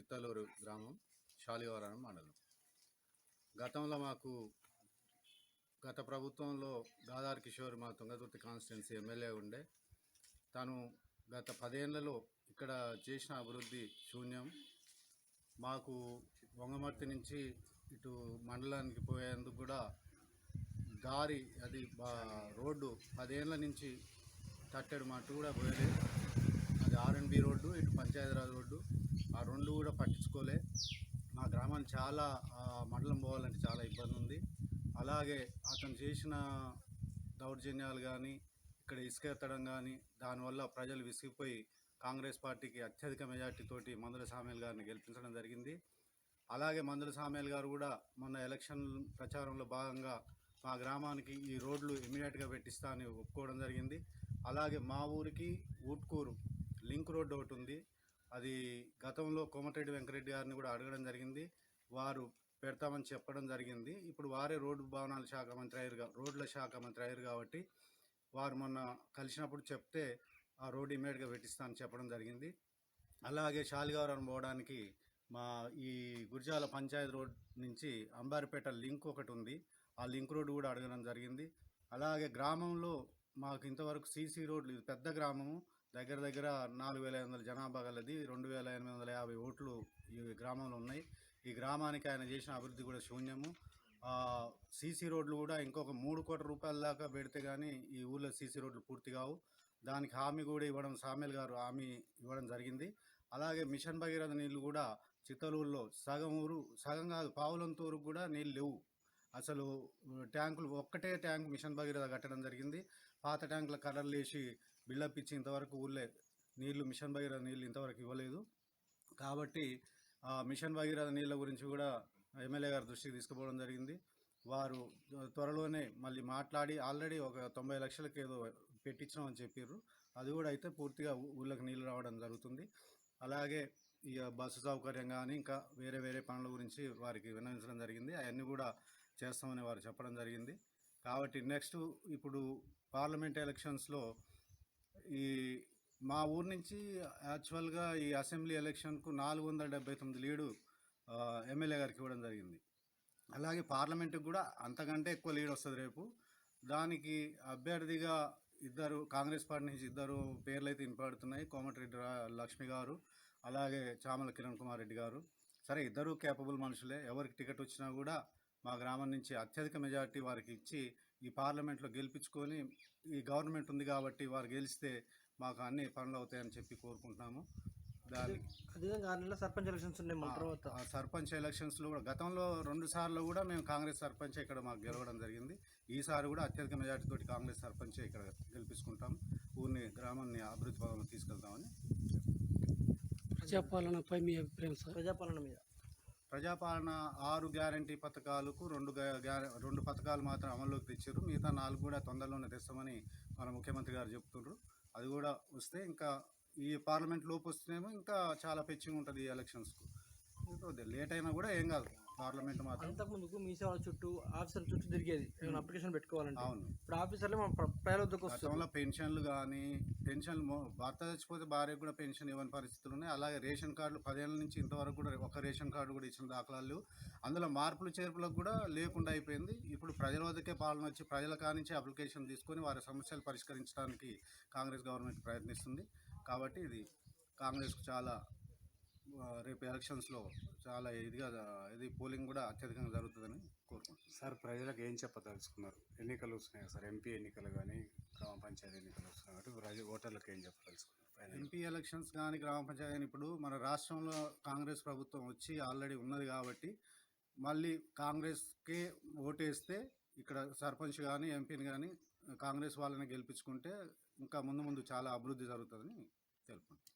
చిత్తలూరు గ్రామం శాలివారం మండలం. గతంలో మాకు గత ప్రభుత్వంలో గాదార్ కిషోర్ మా తుంగతుర్తి కాన్స్టిట్యున్సీ ఎమ్మెల్యే ఉండే. తను గత పదేళ్ళలో ఇక్కడ చేసిన అభివృద్ధి శూన్యం. మాకు వంగమర్తి నుంచి ఇటు మండలానికి పోయేందుకు కూడా దారి అది బా రోడ్డు పదేళ్ళ నుంచి తట్టెడు మట్టు కూడా పోయలేదు. అది ఆర్ఎన్బి రోడ్డు ఇటు పంచాయతీరాజ్ రోడ్డు ఆ రెండు కూడా పట్టించుకోలే. మా గ్రామానికి చాలా మండలం పోవాలంటే చాలా ఇబ్బంది ఉంది అలాగే అతను చేసిన దౌర్జన్యాలు కానీ ఇక్కడ ఇసుక ఎత్తడం కానీ దానివల్ల ప్రజలు విసిగిపోయి కాంగ్రెస్ పార్టీకి అత్యధిక మెజార్టీతోటి మందుల సామేల్ గారిని గెలిపించడం జరిగింది. అలాగే మందుల సామేల్ గారు కూడా మొన్న ఎలక్షన్ ప్రచారంలో భాగంగా మా గ్రామానికి ఈ రోడ్లు ఇమీడియట్గా పెట్టిస్తా అని ఒప్పుకోవడం జరిగింది. అలాగే మా ఊరికి ఊట్కూరు లింక్ రోడ్డు ఒకటి ఉంది. అది గతంలో కోమటిరెడ్డి వెంకరెడ్డి గారిని కూడా అడగడం జరిగింది. వారు పెడతామని చెప్పడం జరిగింది. ఇప్పుడు వారే రోడ్డు భవనాల శాఖ మంత్రి అయ్యారు రోడ్ల శాఖ మంత్రి అయ్యారు కాబట్టి వారు మొన్న కలిసినప్పుడు చెప్తే ఆ రోడ్డు ఇమీడియట్గా పెట్టిస్తానని చెప్పడం జరిగింది. అలాగే శాలిగవరం పోవడానికి మా ఈ గురిజాల పంచాయతీ రోడ్ నుంచి అంబారిపేట లింక్ ఒకటి ఉంది. ఆ లింక్ రోడ్డు కూడా అడగడం జరిగింది. అలాగే గ్రామంలో మాకు ఇంతవరకు సీసీ రోడ్లు ఇది పెద్ద గ్రామము. దగ్గర దగ్గర నాలుగు వేల ఐదు వందల జనాభా గలది రెండు వేల ఎనిమిది వందల యాభై ఓట్లు ఈ గ్రామంలో ఉన్నాయి. ఈ గ్రామానికి ఆయన చేసిన అభివృద్ధి కూడా శూన్యము. సీసీ రోడ్లు కూడా ఇంకొక మూడు కోట్ల రూపాయల దాకా పెడితే కానీ ఈ ఊళ్ళో సీసీ రోడ్లు పూర్తి కావు. దానికి హామీ కూడా ఇవ్వడం సామెల్ గారు హామీ ఇవ్వడం జరిగింది. అలాగే మిషన్ భగీరథ నీళ్ళు కూడా చిత్తలూరులో సగం ఊరు సగం కాదు పావులంతూరు కూడా నీళ్ళు లేవు. అసలు ట్యాంకులు ఒక్కటే ట్యాంక్ మిషన్ భగీరథ కట్టడం జరిగింది. పాత ట్యాంకుల కర్రలు వేసి బిల్డప్ ఇచ్చి ఇంతవరకు ఊళ్ళే నీళ్ళు మిషన్ భగీరథ నీళ్ళు ఇంతవరకు ఇవ్వలేదు. కాబట్టి ఆ మిషన్ భగీరథ నీళ్ళ గురించి కూడా ఎమ్మెల్యే గారి దృష్టికి తీసుకుపోవడం జరిగింది. వారు త్వరలోనే మళ్ళీ మాట్లాడి ఆల్రెడీ ఒక తొంభై లక్షలకి ఏదో పెట్టించామని చెప్పారు అది కూడా అయితే పూర్తిగా ఊళ్ళకి నీళ్ళు రావడం జరుగుతుంది. అలాగే ఇక బస్సు సౌకర్యం కానీ ఇంకా వేరే వేరే పనుల గురించి వారికి విన్నవించడం జరిగింది. అవన్నీ కూడా చేస్తామని వారు చెప్పడం జరిగింది. కాబట్టి నెక్స్ట్ ఇప్పుడు పార్లమెంట్ ఎలక్షన్స్లో ఈ మా ఊరు నుంచి యాక్చువల్గా ఈ అసెంబ్లీ ఎలక్షన్కు నాలుగు వందల డెబ్బై తొమ్మిది లీడు ఎమ్మెల్యే గారికి ఇవ్వడం జరిగింది. అలాగే పార్లమెంటుకు కూడా అంతకంటే ఎక్కువ లీడ్ వస్తుంది రేపు. దానికి అభ్యర్థిగా ఇద్దరు కాంగ్రెస్ పార్టీ నుంచి ఇద్దరు పేర్లు అయితే వినపడుతున్నాయి. కోమటిరెడ్డి లక్ష్మి గారు అలాగే చామల కిరణ్ కుమార్ రెడ్డి గారు. సరే ఇద్దరు కేపబుల్ మనుషులే. ఎవరికి టికెట్ వచ్చినా కూడా మా గ్రామం నుంచి అత్యధిక మెజారిటీ వారికి ఇచ్చి ఈ పార్లమెంట్లో గెలిపించుకొని ఈ గవర్నమెంట్ ఉంది కాబట్టి వారు గెలిస్తే మాకు అన్ని పనులు అవుతాయని చెప్పి కోరుకుంటున్నాము. దానికి సర్పంచ్ ఎలక్షన్స్ ఉన్నాయి సర్పంచ్ ఎలక్షన్స్లో కూడా గతంలో రెండు సార్లు కూడా మేము కాంగ్రెస్ సర్పంచ్ ఇక్కడ మాకు గెలవడం జరిగింది. ఈసారి కూడా అత్యధిక మెజార్టీ తోటి కాంగ్రెస్ సర్పంచ్ ఇక్కడ గెలిపించుకుంటాం ఊరిని గ్రామాన్ని అభివృద్ధి పదంలో తీసుకెళ్తామని ప్రజాపాలనపై మీ అభిప్రాయం సార్? ప్రజాపాలన మీద. ప్రజాపాలన ఆరు గ్యారంటీ పథకాలకు రెండు గ్యా- గ్యార- రెండు పథకాలు మాత్రం అమల్లోకి తెచ్చారు. మిగతా నాలుగు కూడా తొందరలోనే తెస్తామని మన ముఖ్యమంత్రి గారు చెప్తుండ్రు. అది కూడా వస్తే ఇంకా ఈ పార్లమెంట్ లోపు వస్తేనేమో ఇంకా చాలా పెచ్చింగ్ ఉంటుంది ఈ ఎలక్షన్స్కు. లేట్ అయినా కూడా ఏం కాదు. పార్లమెంట్ మాత్రం. అంతకు ముందుకు మీ సేవల చుట్టూ ఆఫీసర్ చుట్టూ తిరిగేది. ఏమైనా అప్లికేషన్ పెట్టుకోవాలంటే. అవును. ఇప్పుడు ఆఫీసర్లే మన ప్ర- ప్రజల వద్దకు గతంలో పెన్షన్లు కానీ పెన్షన్లు మో- భర్త చచ్చిపోతే భార్యకు కూడా పెన్షన్ ఇవ్వని పరిస్థితులు ఉన్నాయి. అలాగే రేషన్ కార్డులు పదేళ్ళ నుంచి ఇంతవరకు కూడా ఒక రేషన్ కార్డు కూడా ఇచ్చిన దాఖలాలు. లేవు అందులో మార్పులు చేర్పులకు కూడా లేకుండా అయిపోయింది. ఇప్పుడు ప్రజల వద్దకే పాలన వచ్చి ప్రజల కానించి అప్లికేషన్ తీసుకొని వారి సమస్యలు పరిష్కరించడానికి కాంగ్రెస్ గవర్నమెంట్ ప్రయత్నిస్తుంది. కాబట్టి ఇది కాంగ్రెస్కు చాలా రేపు ఎలక్షన్స్లో చాలా ఇదిగా ఇది పోలింగ్ కూడా అత్యధికంగా జరుగుతుందని కోరుకుంటున్నాను. సార్ ప్రజలకు ఏం చెప్పదలుచుకున్నారు? ఎన్నికలు వస్తున్నాయి సార్ ఎంపీ ఎన్నికలు కానీ గ్రామ పంచాయతీ ఎన్నికలు వస్తున్నాయి కాబట్టి ప్రజ ఓటర్లకు ఏం చెప్పదలుచుకున్నారు? ఎంపీ ఎలక్షన్స్ కానీ గ్రామ పంచాయతీ కానీ ఇప్పుడు మన రాష్ట్రంలో కాంగ్రెస్ ప్రభుత్వం వచ్చి ఆల్రెడీ ఉన్నది కాబట్టి మళ్ళీ కాంగ్రెస్కే ఓటేస్తే ఇక్కడ సర్పంచ్ కానీ ఎంపీని కానీ కాంగ్రెస్ వాళ్ళని గెలిపించుకుంటే ఇంకా ముందు ముందు చాలా అభివృద్ధి జరుగుతుందని తెలుపుకుంటున్నాను.